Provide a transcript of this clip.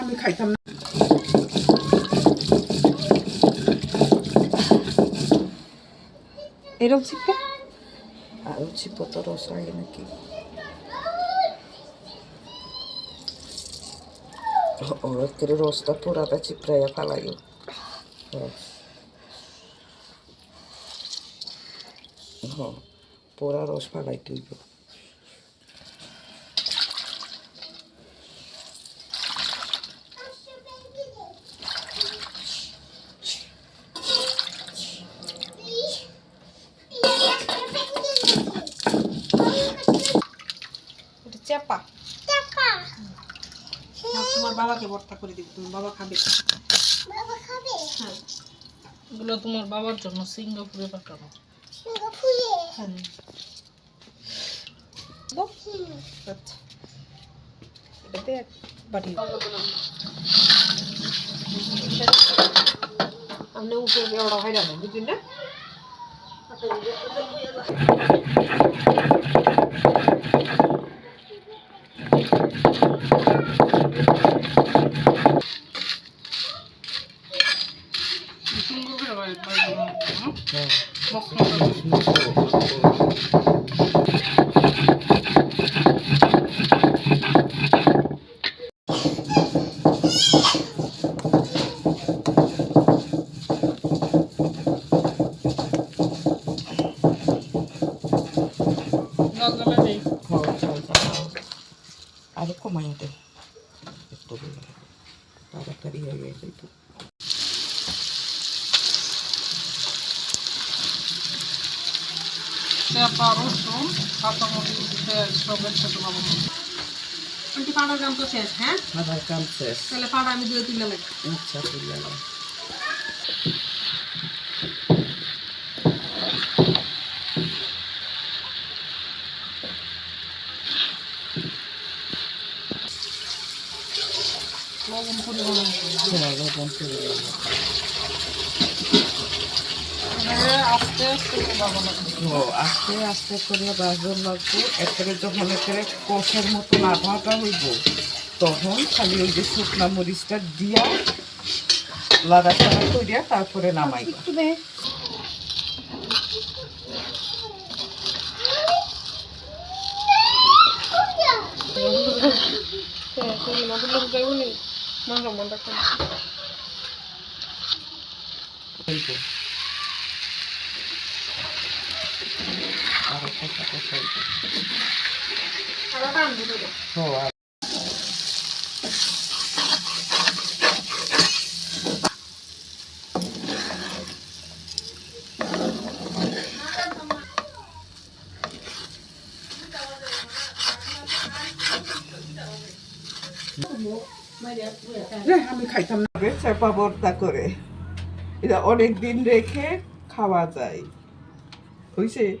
আমি খাইতাম না এরকম চিপকে আরও চিপো তো রস লাগে নাকি? ওর করে রসটা পুরাটা চিপড়াইয়া ফালাইও। হ্যাঁ পুরা রস ফালাই তুইব চাপা। তোমার বাবাকে ভর্তা করে দিব তোমার বাবা খাবে। হ্যাঁ। এগুলো তোমার বাবার জন্য সিঙ্গাপুরে পাঠানো হ্যাঁ। আচ্ছা এটাতে বাটি। উপরে ওরা হয়রান বুঝলি না? সিঙ্গাপুরে Não, não, não, não. Olha o comando. Estou vendo. Tava a carinha aí, aceitou. হয়ে পেঁপা রসুন কাঁচামরিচ পেঁয়াজ সব একসাথে বাবা আন্টি পাড়ার তো শেষ হ্যাঁ? আধার কাম শেষ। তাহলে পাড়া আমি দিয়ে তুলে লাগি আচ্ছা তুই লবণ পরিমাণ মতো। এবারে আস্তে আস্তে আস্তে আস্তে করে বাজন লাগবো একবারে যখন একেবারে কষার মতো আভাটা হইব তখন খালি ওই যে শুকনা মরিচটা দিয়া লাড়া চাড়া করিয়া তারপরে নামাইবা। একটু দে হইব আরও ও আর রে, আমি খাইতাম না। চেপা ভর্তা করে। এটা অনেক দিন রেখে খাওয়া যায়। Pois é.